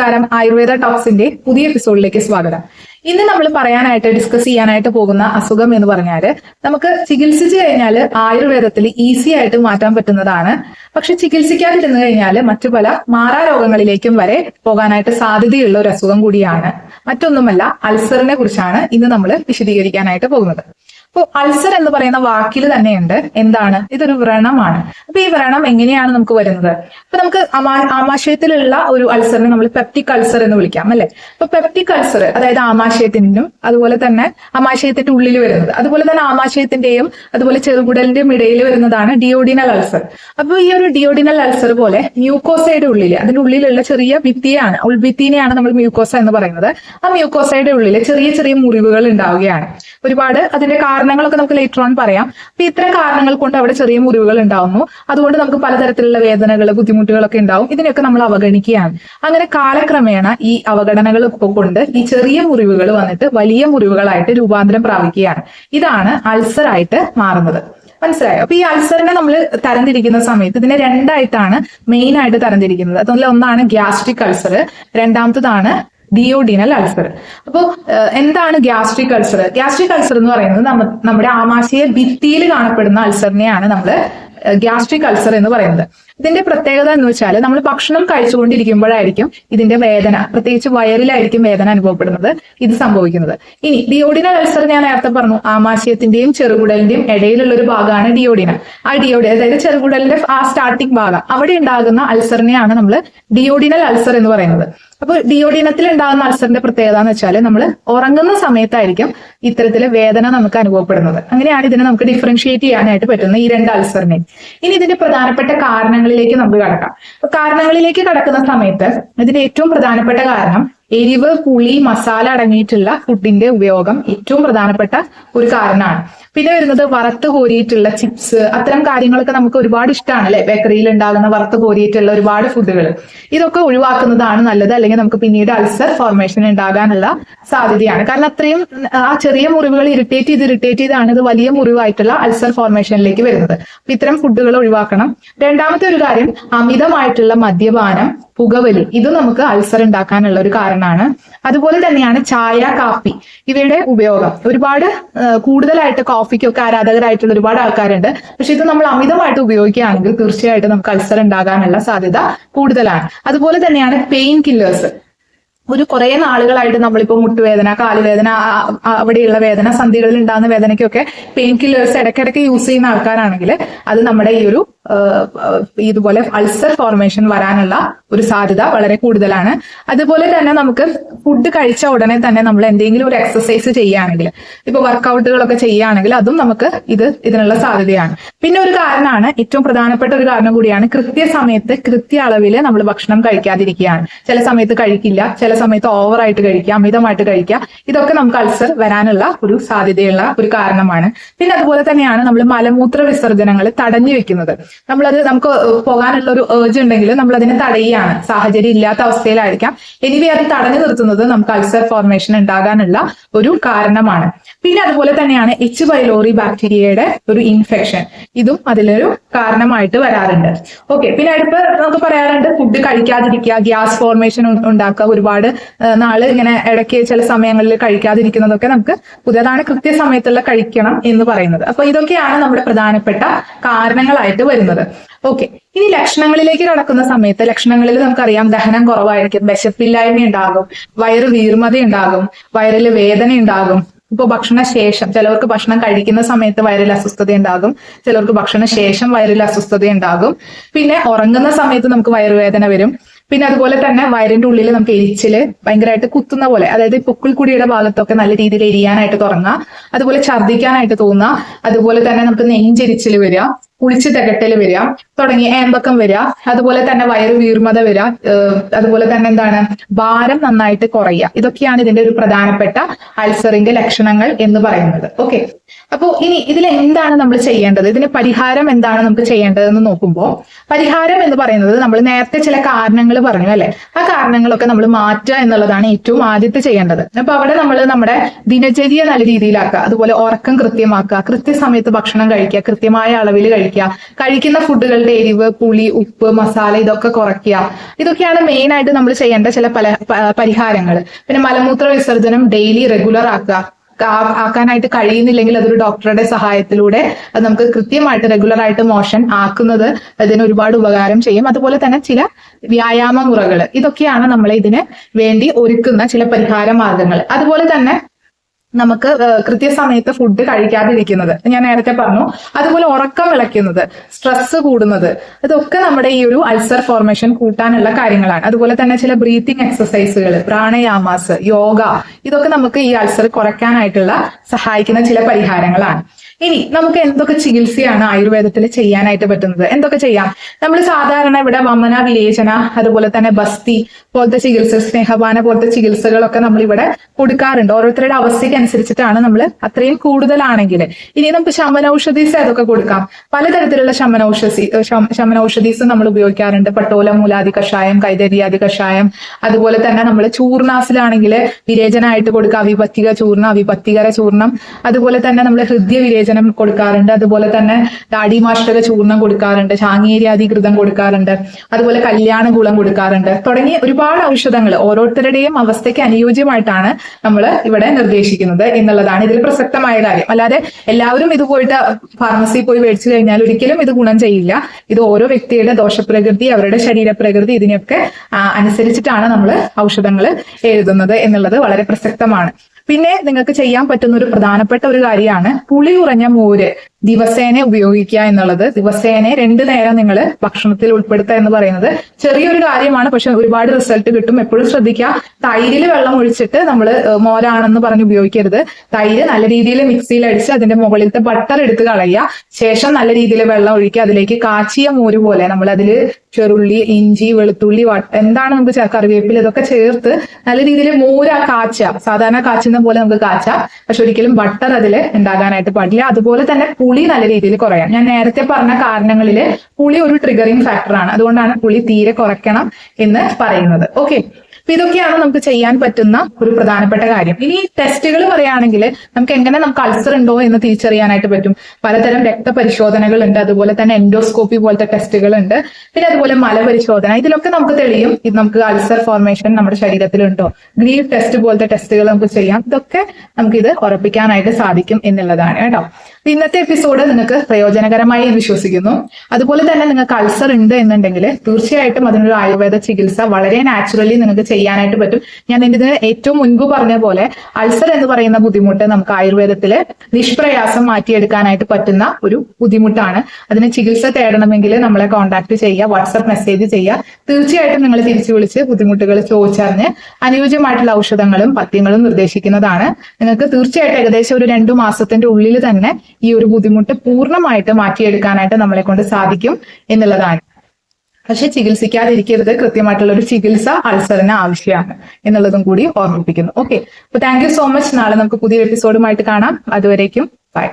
നമസ്കാരം. ആയുർവേദ ടോക്സിന്റെ പുതിയ എപ്പിസോഡിലേക്ക് സ്വാഗതം. ഇന്ന് നമ്മൾ പറയാനായിട്ട് ഡിസ്കസ് ചെയ്യാനായിട്ട് പോകുന്ന അസുഖം എന്ന് പറഞ്ഞാൽ നമുക്ക് ചികിത്സിച്ചു കഴിഞ്ഞാൽ ആയുർവേദത്തിൽ ഈസി ആയിട്ട് മാറ്റാൻ പറ്റുന്നതാണ്. പക്ഷെ ചികിത്സിക്കാതിരുന്നു കഴിഞ്ഞാൽ മറ്റു പല മാറാ രോഗങ്ങളിലേക്കും വരെ പോകാനായിട്ട് സാധ്യതയുള്ള ഒരു അസുഖം കൂടിയാണ്. മറ്റൊന്നുമല്ല അൾസറിനെ കുറിച്ചാണ് ഇന്ന് നമ്മൾ വിശദീകരിക്കാനായിട്ട് പോകുന്നത്. അപ്പോൾ അൾസർ എന്ന് പറയുന്ന വാക്കിൽ തന്നെയുണ്ട്. എന്താണ്? ഇതൊരു വ്രണമാണ്. അപ്പൊ ഈ വ്രണം എങ്ങനെയാണ് നമുക്ക് വരുന്നത്? അപ്പൊ നമുക്ക് ആമാ- ആമാശയത്തിലുള്ള ഒരു അൾസറിനെ നമ്മൾ പെപ്റ്റിക് അൾസർ എന്ന് വിളിക്കാം അല്ലെ? അപ്പൊ പെപ്റ്റിക് അൾസർ അതായത് ആമാശയത്തിനും അതുപോലെ തന്നെ ആമാശയത്തിന്റെ ഉള്ളിൽ വരുന്നത്. അതുപോലെ തന്നെ ആമാശയത്തിന്റെയും അതുപോലെ ചെറുകുടലിന്റെയും ഇടയിൽ വരുന്നതാണ് ഡിയോഡിനൽ അൾസർ അപ്പൊ ഈ ഒരു ഡിയോഡിനൽ അൾസർ പോലെ മ്യൂക്കോസയുടെ ഉള്ളിൽ അതിന്റെ ഉള്ളിലുള്ള ചെറിയ ഭിത്തിയാണ് ഉൾഭിത്തിനെയാണ് നമ്മൾ മ്യൂക്കോസ എന്ന് പറയുന്നത്. ആ മ്യൂക്കോസയുടെ ഉള്ളിൽ ചെറിയ ചെറിയ മുറിവുകൾ ഉണ്ടാവുകയാണ്. ഒരുപാട് അതിന്റെ കാരണങ്ങളൊക്കെ നമുക്ക് ലേറ്റർ ഓൺ പറയാം. അപ്പൊ ഇത്തരം കാരണങ്ങൾ കൊണ്ട് അവിടെ ചെറിയ മുറിവുകൾ ഉണ്ടാവുന്നു. അതുകൊണ്ട് നമുക്ക് പലതരത്തിലുള്ള വേദനകൾ ബുദ്ധിമുട്ടുകളൊക്കെ ഉണ്ടാവും. ഇതിനൊക്കെ നമ്മൾ അവഗണിക്കുകയാണ്. അങ്ങനെ കാലക്രമേണ ഈ അവഗണനകൾ കൊണ്ട് ഈ ചെറിയ മുറിവുകൾ വന്നിട്ട് വലിയ മുറിവുകളായിട്ട് രൂപാന്തരം പ്രാപിക്കുകയാണ്. ഇതാണ് അൾസർ ആയിട്ട് മാറുന്നത്. മനസ്സിലായോ? അപ്പൊ ഈ അൾസറിനെ നമ്മൾ തരംതിരിക്കുന്ന സമയത്ത് ഇതിനെ രണ്ടായിട്ടാണ് മെയിൻ ആയിട്ട് തരംതിരിക്കുന്നത്. അതിൽ ഒന്നാണ് ഗ്യാസ്ട്രിക് അൾസർ രണ്ടാമത്തതാണ് ഡിയോഡിനൽ അൾസർ അപ്പോൾ എന്താണ് ഗ്യാസ്ട്രിക് അൾസർ ഗ്യാസ്ട്രിക് അൾസർ എന്ന് പറയുന്നത് നമ്മ നമ്മുടെ ആമാശയ ഭിത്തിയിൽ കാണപ്പെടുന്ന അൾസറിനെയാണ് നമ്മൾ ഗ്യാസ്ട്രിക് അൾസർ എന്ന് പറയുന്നത്. ഇതിന്റെ പ്രത്യേകത എന്ന് വെച്ചാൽ നമ്മൾ ഭക്ഷണം കഴിച്ചുകൊണ്ടിരിക്കുമ്പോഴായിരിക്കും ഇതിന്റെ വേദന. പ്രത്യേകിച്ച് വയറിലായിരിക്കും വേദന അനുഭവപ്പെടുന്നത്. ഇത് സംഭവിക്കുന്നത്. ഇനി ഡിയോഡിന അൾസർ ഞാൻ നേരത്തെ പറഞ്ഞു. ആമാശയത്തിന്റെയും ചെറുകുടലിന്റെയും ഇടയിലുള്ള ഒരു ഭാഗമാണ് ഡിയോഡിന ആ ഡിയോഡി അതായത് ചെറുകുടലിന്റെ ആ സ്റ്റാർട്ടിംഗ് ഭാഗം. അവിടെ ഉണ്ടാകുന്ന അൾസറിനെയാണ് നമ്മൾ ഡിയോഡിനൽ അൾസർ എന്ന് പറയുന്നത്. അപ്പോൾ ഡിയോഡിനത്തിൽ ഉണ്ടാകുന്ന അൾസറിന്റെ പ്രത്യേകത എന്ന് വെച്ചാൽ നമ്മൾ ഉറങ്ങുന്ന സമയത്തായിരിക്കും ഇത്തരത്തിലെ വേദന നമുക്ക് അനുഭവപ്പെടുന്നത്. അങ്ങനെയാണ് ഇതിനെ നമുക്ക് ഡിഫറൻഷിയേറ്റ് ചെയ്യാനായിട്ട് പറ്റുന്നത് ഈ രണ്ട് അൾസറിനെ ഇനി ഇതിന്റെ പ്രധാനപ്പെട്ട കാരണങ്ങളിലേക്ക് നമുക്ക് കടക്കാം. അപ്പൊ കാരണങ്ങളിലേക്ക് കടക്കുന്ന സമയത്ത് ഇതിന്റെ ഏറ്റവും പ്രധാനപ്പെട്ട കാരണം എരിവ് പുളി മസാല അടങ്ങിയിട്ടുള്ള ഫുഡിന്റെ ഉപയോഗം ഏറ്റവും പ്രധാനപ്പെട്ട ഒരു കാരണമാണ്. പിന്നെ വരുന്നത് വറുത്ത് കോരിയിട്ടുള്ള ചിപ്സ് അത്തരം കാര്യങ്ങളൊക്കെ നമുക്ക് ഒരുപാട് ഇഷ്ടമാണ് അല്ലെ? ബേക്കറിയിൽ ഉണ്ടാകുന്ന വറുത്ത് കോരിയിട്ടുള്ള ഒരുപാട് ഫുഡുകൾ ഇതൊക്കെ ഒഴിവാക്കുന്നതാണ് നല്ലത്. അല്ലെങ്കിൽ നമുക്ക് പിന്നീട് അൾസർ ഫോർമേഷൻ ഉണ്ടാകാനുള്ള സാധ്യതയാണ്. കാരണം അത്രയും ആ ചെറിയ മുറിവുകൾ ഇറിറ്റേറ്റ് ചെയ്ത് ഇറിറ്റേറ്റ് ചെയ്താണ് ഇത് വലിയ മുറിവായിട്ടുള്ള അൾസർ ഫോർമേഷനിലേക്ക് വരുന്നത്. അപ്പൊ ഇത്തരം ഫുഡുകൾ ഒഴിവാക്കണം. രണ്ടാമത്തെ ഒരു കാര്യം അമിതമായിട്ടുള്ള മദ്യപാനം പുകവലി. ഇത് നമുക്ക് അൾസർ ഉണ്ടാക്കാനുള്ള ഒരു കാരണമാണ്. അതുപോലെ തന്നെയാണ് ചായ കാപ്പി ഇവയുടെ ഉപയോഗം. ഒരുപാട് കൂടുതലായിട്ട് കോഫിക്കൊക്കെ ആരാധകരായിട്ടുള്ള ഒരുപാട് ആൾക്കാരുണ്ട്. പക്ഷെ ഇത് നമ്മൾ അമിതമായിട്ട് ഉപയോഗിക്കുകയാണെങ്കിൽ തീർച്ചയായിട്ടും നമുക്ക് അൾസർ ഉണ്ടാകാനുള്ള സാധ്യത കൂടുതലാണ്. അതുപോലെ തന്നെയാണ് പെയിൻ കില്ലേഴ്സ് ഒരു കുറെ നാളുകളായിട്ട് നമ്മളിപ്പോ മുട്ടുവേദന കാലുവേദന അവിടെയുള്ള വേദന സന്ധികളിൽ ഉണ്ടാകുന്ന വേദനയ്ക്കൊക്കെ പെയിൻ കില്ലേഴ്സ് ഇടയ്ക്കിടയ്ക്ക് യൂസ് ചെയ്യുന്ന ആൾക്കാരാണെങ്കിൽ അത് നമ്മുടെ ഈ ഒരു ഇതുപോലെ അൾസർ ഫോർമേഷൻ വരാനുള്ള ഒരു സാധ്യത വളരെ കൂടുതലാണ്. അതുപോലെ തന്നെ നമുക്ക് ഫുഡ് കഴിച്ച ഉടനെ തന്നെ നമ്മൾ എന്തെങ്കിലും ഒരു എക്സസൈസ് ചെയ്യുകയാണെങ്കിൽ ഇപ്പൊ വർക്കൗട്ടുകളൊക്കെ ചെയ്യുകയാണെങ്കിൽ അതും നമുക്ക് ഇത് ഇതിനുള്ള സാധ്യതയാണ്. പിന്നെ ഒരു കാരണമാണ് ഏറ്റവും പ്രധാനപ്പെട്ട ഒരു കാരണം കൂടിയാണ് കൃത്യസമയത്ത് കൃത്യ അളവിൽ നമ്മൾ ഭക്ഷണം കഴിക്കാതിരിക്കുകയാണ്. ചില സമയത്ത് കഴിക്കില്ല ചില സമയത്ത് ഓവറായിട്ട് കഴിക്കുക അമിതമായിട്ട് കഴിക്കുക ഇതൊക്കെ നമുക്ക് അൾസർ വരാനുള്ള ഒരു സാധ്യതയുള്ള ഒരു കാരണമാണ്. പിന്നെ അതുപോലെ തന്നെയാണ് നമ്മൾ മലമൂത്ര വിസർജനങ്ങൾ തടഞ്ഞു വെക്കുന്നത്. നമ്മളത് നമുക്ക് പോകാനുള്ള ഒരു ഏർജ് ഉണ്ടെങ്കിൽ നമ്മൾ അതിനെ തടയുകയാണ്. സാഹചര്യം ഇല്ലാത്ത അവസ്ഥയിലായിരിക്കാം. എനിവേ അത് തടഞ്ഞു നിർത്തുന്നത് നമുക്ക് അൾസർ ഫോർമേഷൻ ഉണ്ടാകാനുള്ള ഒരു കാരണമാണ്. പിന്നെ അതുപോലെ തന്നെയാണ് എച്ച് വൈലോറി ബാക്ടീരിയയുടെ ഒരു ഇൻഫെക്ഷൻ ഇതും അതിലൊരു കാരണമായിട്ട് വരാറുണ്ട്. ഓക്കെ പിന്നെ അടുത്ത് നമുക്ക് പറയാറുണ്ട് ഫുഡ് കഴിക്കാതിരിക്കുക ഗ്യാസ് ഫോർമേഷൻ ഉണ്ടാക്കുക. ഒരുപാട് നാൾ ഇങ്ങനെ ഇടയ്ക്ക് ചില സമയങ്ങളിൽ കഴിക്കാതിരിക്കുന്നതൊക്കെ നമുക്ക് പുതിയതാണ് കൃത്യസമയത്തുള്ള കഴിക്കണം എന്ന് പറയുന്നത്. അപ്പൊ ഇതൊക്കെയാണ് നമ്മുടെ പ്രധാനപ്പെട്ട കാരണങ്ങളായിട്ട് വരുന്നത്. ഓക്കെ ഇനി ലക്ഷണങ്ങളിലേക്ക് കടക്കുന്ന സമയത്ത് ലക്ഷണങ്ങളിൽ നമുക്കറിയാം ദഹനം കുറവായിരിക്കും വിശപ്പില്ലായ്മ ഉണ്ടാകും വയറ് വീർമത ഉണ്ടാകും വയറിൽ വേദന ഉണ്ടാകും. ഇപ്പൊ ഭക്ഷണ ശേഷം ചിലവർക്ക് ഭക്ഷണം കഴിക്കുന്ന സമയത്ത് വയറിൽ അസ്വസ്ഥത ഉണ്ടാകും ചിലവർക്ക് ഭക്ഷണ ശേഷം വയറിൽ അസ്വസ്ഥത ഉണ്ടാകും. പിന്നെ ഉറങ്ങുന്ന സമയത്ത് നമുക്ക് വയറുവേദന വരും. പിന്നെ അതുപോലെ തന്നെ വയറിന്റെ ഉള്ളിൽ നമുക്ക് എരിച്ചിൽ ഭയങ്കരമായിട്ട് കുത്തുന്ന പോലെ അതായത് പൊക്കിൾ കുടിയുടെ ഭാഗത്തൊക്കെ നല്ല രീതിയിൽ എരിയാനായിട്ട് തുടങ്ങുക. അതുപോലെ ഛർദ്ദിക്കാനായിട്ട് തോന്നുക. അതുപോലെ തന്നെ നമുക്ക് നെഞ്ചെരിച്ചിൽ വരിക. കുളിച്ച് തികട്ടൽ വരിക തുടങ്ങി ഏമ്പക്കം വരിക അതുപോലെ തന്നെ വയറ് വീർമത വരിക അതുപോലെ തന്നെ എന്താണ് ഭാരം നന്നായിട്ട് കുറയുക. ഇതൊക്കെയാണ് ഇതിന്റെ ഒരു പ്രധാനപ്പെട്ട അൾസറിന്റെ ലക്ഷണങ്ങൾ എന്ന് പറയുന്നത്. ഓക്കെ. അപ്പോ ഇനി ഇതിൽ എന്താണ് നമ്മൾ ചെയ്യേണ്ടത്? ഇതിന് പരിഹാരം എന്താണ് നമുക്ക് ചെയ്യേണ്ടതെന്ന് നോക്കുമ്പോൾ പരിഹാരം എന്ന് പറയുന്നത് നമ്മൾ നേരത്തെ ചില കാരണങ്ങൾ പറഞ്ഞു അല്ലെ? ആ കാരണങ്ങളൊക്കെ നമ്മൾ മാറ്റുക എന്നുള്ളതാണ് ഏറ്റവും ആദ്യത്തെ ചെയ്യേണ്ടത്. അപ്പൊ അവിടെ നമ്മൾ നമ്മുടെ ദിനചര്യ നല്ല രീതിയിലാക്കുക അതുപോലെ ഉറക്കം കൃത്യമാക്കുക കൃത്യസമയത്ത് ഭക്ഷണം കഴിക്കുക കൃത്യമായ അളവിൽ കഴിക്കുക. കഴിക്കുക കഴിക്കുന്ന ഫുഡുകളുടെ എരിവ് പുളി ഉപ്പ് മസാല ഇതൊക്കെ കുറയ്ക്കുക. ഇതൊക്കെയാണ് മെയിൻ ആയിട്ട് നമ്മൾ ചെയ്യേണ്ട ചില പല പരിഹാരങ്ങൾ പിന്നെ മലമൂത്ര വിസർജനം ഡെയിലി റെഗുലർ ആക്കുക. ആക്കാനായിട്ട് കഴിയുന്നില്ലെങ്കിൽ അതൊരു ഡോക്ടറുടെ സഹായത്തിലൂടെ അത് നമുക്ക് കൃത്യമായിട്ട് റെഗുലർ ആയിട്ട് മോഷൻ ആക്കുന്നത് അതിന് ഒരുപാട് ഉപകാരം ചെയ്യും. അതുപോലെ തന്നെ ചില വ്യായാമ മുറകൾ ഇതൊക്കെയാണ് നമ്മൾ ഇതിന് വേണ്ടി ഒരുക്കുന്ന ചില പരിഹാര മാർഗങ്ങൾ അതുപോലെ തന്നെ നമുക്ക് കൃത്യസമയത്ത് ഫുഡ് കഴിക്കാതിരിക്കുന്നത്. ഞാൻ നേരത്തെ പറഞ്ഞു. അതുപോലെ ഉറക്കം വിളയ്ക്കുന്നത് സ്ട്രെസ് കൂടുന്നത് ഇതൊക്കെ നമ്മുടെ ഈ ഒരു അൾസർ ഫോർമേഷൻ കൂട്ടാനുള്ള കാര്യങ്ങളാണ്. അതുപോലെ തന്നെ ചില ബ്രീത്തിങ് എക്സസൈസുകൾ പ്രാണയാമാസ് യോഗ ഇതൊക്കെ നമുക്ക് ഈ അൾസർ കുറയ്ക്കാനായിട്ടുള്ള സഹായിക്കുന്ന ചില പരിഹാരങ്ങളാണ്. ഇനി നമുക്ക് എന്തൊക്കെ ചികിത്സയാണ് ആയുർവേദത്തിൽ ചെയ്യാനായിട്ട് പറ്റുന്നത്? എന്തൊക്കെ ചെയ്യാം? നമ്മൾ സാധാരണ ഇവിടെ വമന വിവേചന അതുപോലെ തന്നെ ബസ്തി പോലത്തെ ചികിത്സ സ്നേഹപാന പോലത്തെ ചികിത്സകളൊക്കെ നമ്മൾ ഇവിടെ കൊടുക്കാറുണ്ട്. ഓരോരുത്തരുടെ അവസ്ഥയ്ക്ക് അനുസരിച്ചിട്ടാണ് നമ്മൾ അത്രയും കൂടുതലാണെങ്കിൽ. ഇനി നമുക്ക് ശമനൌഷധീസ് അതൊക്കെ കൊടുക്കാം? പലതരത്തിലുള്ള ശമനൌഷധി ശമനൌഷധീസും നമ്മൾ ഉപയോഗിക്കാറുണ്ട്. പട്ടോല മൂലാദി കഷായം കൈതരിയാദി കഷായം. അതുപോലെ തന്നെ നമ്മൾ ചൂർണാസിലാണെങ്കിൽ വിരേചനമായിട്ട് കൊടുക്കാം വിപത്തിക ചൂർണം വിപത്തികര ചൂർണം അതുപോലെ തന്നെ നമ്മൾ ഹൃദയ വിരേചനം കൊടുക്കാറുണ്ട്. അതുപോലെ തന്നെ ദാടിമാഷ്ടക ചൂർണം കൊടുക്കാറുണ്ട് ചാങ്ങേരി അധികൃതം കൊടുക്കാറുണ്ട് അതുപോലെ കല്യാണ ഗുളം കൊടുക്കാറുണ്ട്. തുടങ്ങിയ ഒരുപാട് ഔഷധങ്ങൾ ഓരോരുത്തരുടെയും അവസ്ഥയ്ക്ക് അനുയോജ്യമായിട്ടാണ് നമ്മൾ ഇവിടെ നിർദ്ദേശിക്കുന്നത് എന്നുള്ളതാണ് ഇതിൽ പ്രസക്തമായ കാര്യം. അല്ലാതെ എല്ലാവരും ഇത് പോയിട്ട് ഫാർമസിയിൽ പോയി മേടിച്ചു കഴിഞ്ഞാൽ ഒരിക്കലും ഇത് ഗുണം ചെയ്യില്ല. ഇത് ഓരോ വ്യക്തിയുടെ ദോഷപ്രകൃതി അവരുടെ ശരീരപ്രകൃതി ഇതിനെയൊക്കെ അനുസരിച്ചിട്ടാണ് നമ്മൾ ഔഷധങ്ങൾ എഴുതുന്നത് എന്നുള്ളത് വളരെ പ്രസക്തമാണ്. പിന്നെ നിങ്ങൾക്ക് ചെയ്യാൻ പറ്റുന്ന ഒരു പ്രധാനപ്പെട്ട ഒരു കാര്യമാണ് പുളി കുറഞ്ഞ മോര്. ദിവസേന ഉപയോഗിക്കുക എന്നുള്ളത്. ദിവസേന രണ്ടു നേരം നിങ്ങൾ ഭക്ഷണത്തിൽ ഉൾപ്പെടുത്തുക എന്ന് പറയുന്നത് ചെറിയൊരു കാര്യമാണ്. പക്ഷെ ഒരുപാട് റിസൾട്ട് കിട്ടും. എപ്പോഴും ശ്രദ്ധിക്കുക. തൈരിൽ വെള്ളം ഒഴിച്ചിട്ട് നമ്മൾ മോരാണെന്ന് പറഞ്ഞ് ഉപയോഗിക്കരുത്. തൈര് നല്ല രീതിയിൽ മിക്സിയിൽ അടിച്ച് അതിന്റെ മുകളിലത്തെ ബട്ടർ എടുത്ത് കളയുക. ശേഷം നല്ല രീതിയിൽ വെള്ളം ഒഴിക്കുക. അതിലേക്ക് കാച്ചിയ മോര് പോലെ നമ്മൾ അതിൽ ചെറുള്ളി ഇഞ്ചി വെളുത്തുള്ളി എന്താണ് നമുക്ക് കറിവേപ്പിൽ ഇതൊക്കെ ചേർത്ത് നല്ല രീതിയിൽ മോര് കാച്ച. സാധാരണ കാച്ചുന്ന പോലെ നമുക്ക് കാച്ച. പക്ഷെ ഒരിക്കലും ബട്ടർ അതിൽ ഉണ്ടാകാനായിട്ട് പാടില്ല. അതുപോലെ തന്നെ പുളി നല്ല രീതിയിൽ കുറയാം ഞാൻ നേരത്തെ പറഞ്ഞ കാരണങ്ങളിൽ പുളി ഒരു ട്രിഗറിങ് ഫാക്ടറാണ് അതുകൊണ്ടാണ് പുളി തീരെ കുറയ്ക്കണം എന്ന് പറയുന്നത്. ഓക്കെ അപ്പൊ ഇതൊക്കെയാണ് നമുക്ക് ചെയ്യാൻ പറ്റുന്ന ഒരു പ്രധാനപ്പെട്ട കാര്യം. ഇനി ടെസ്റ്റുകൾ പറയുകയാണെങ്കിൽ നമുക്ക് എങ്ങനെ നമുക്ക് അൾസർ ഉണ്ടോ എന്ന് തിരിച്ചറിയാനായിട്ട് പറ്റും. പലതരം രക്തപരിശോധനകൾ ഉണ്ട് അതുപോലെ തന്നെ എൻഡോസ്കോപ്പി പോലത്തെ ടെസ്റ്റുകൾ ഉണ്ട് പിന്നെ അതുപോലെ മലപരിശോധന. ഇതിലൊക്കെ നമുക്ക് തെളിയും. ഇത് നമുക്ക് അൾസർ ഫോർമേഷൻ നമ്മുടെ ശരീരത്തിലുണ്ടോ. ഗ്രീവ് ടെസ്റ്റ് പോലത്തെ ടെസ്റ്റുകൾ നമുക്ക് ചെയ്യാം. ഇതൊക്കെ നമുക്ക് ഇത് ഉറപ്പിക്കാനായിട്ട് സാധിക്കും എന്നുള്ളതാണ് കേട്ടോ. ഇന്നത്തെ എപ്പിസോഡ് നിങ്ങൾക്ക് പ്രയോജനകരമായി എന്ന് വിശ്വസിക്കുന്നു. അതുപോലെ തന്നെ നിങ്ങൾക്ക് അൾസർ ഉണ്ട് എന്നുണ്ടെങ്കിൽ തീർച്ചയായിട്ടും അതിനൊരു ആയുർവേദ ചികിത്സ വളരെ നാച്ചുറലി നിങ്ങൾക്ക് ചെയ്യാനായിട്ട് പറ്റും. ഞാൻ ഇതിന് ഏറ്റവും മുൻപ് പറഞ്ഞ പോലെ അൾസർ എന്ന് പറയുന്ന ബുദ്ധിമുട്ട് നമുക്ക് ആയുർവേദത്തിൽ നിഷ്പ്രയാസം മാറ്റിയെടുക്കാനായിട്ട് പറ്റുന്ന ഒരു ബുദ്ധിമുട്ടാണ്. അതിന് ചികിത്സ തേടണമെങ്കിൽ നമ്മളെ കോൺടാക്ട് ചെയ്യുക വാട്സപ്പ് മെസ്സേജ് ചെയ്യുക. തീർച്ചയായിട്ടും നിങ്ങൾ തിരിച്ചു വിളിച്ച് ബുദ്ധിമുട്ടുകൾ ചോദിച്ചറിഞ്ഞ് അനുയോജ്യമായിട്ടുള്ള ഔഷധങ്ങളും പഥ്യങ്ങളും നിർദ്ദേശിക്കുന്നതാണ്. നിങ്ങൾക്ക് തീർച്ചയായിട്ടും ഏകദേശം ഒരു രണ്ടു മാസത്തിന്റെ ഉള്ളിൽ തന്നെ ഈ ഒരു ബുദ്ധിമുട്ട് പൂർണമായിട്ട് മാറ്റിയെടുക്കാനായിട്ട് നമ്മളെ കൊണ്ട് സാധിക്കും എന്നുള്ളതാണ്. പക്ഷെ ചികിത്സിക്കാതിരിക്കരുത്. കൃത്യമായിട്ടുള്ള ഒരു ചികിത്സ അൾസറിന് ആവശ്യമാണ് എന്നുള്ളതും കൂടി ഓർമ്മിപ്പിക്കുന്നു. ഓക്കെ അപ്പൊ താങ്ക് സോ മച്ച് നാളെ നമുക്ക് പുതിയ എപ്പിസോഡുമായിട്ട് കാണാം. അതുവരേക്കും ബൈ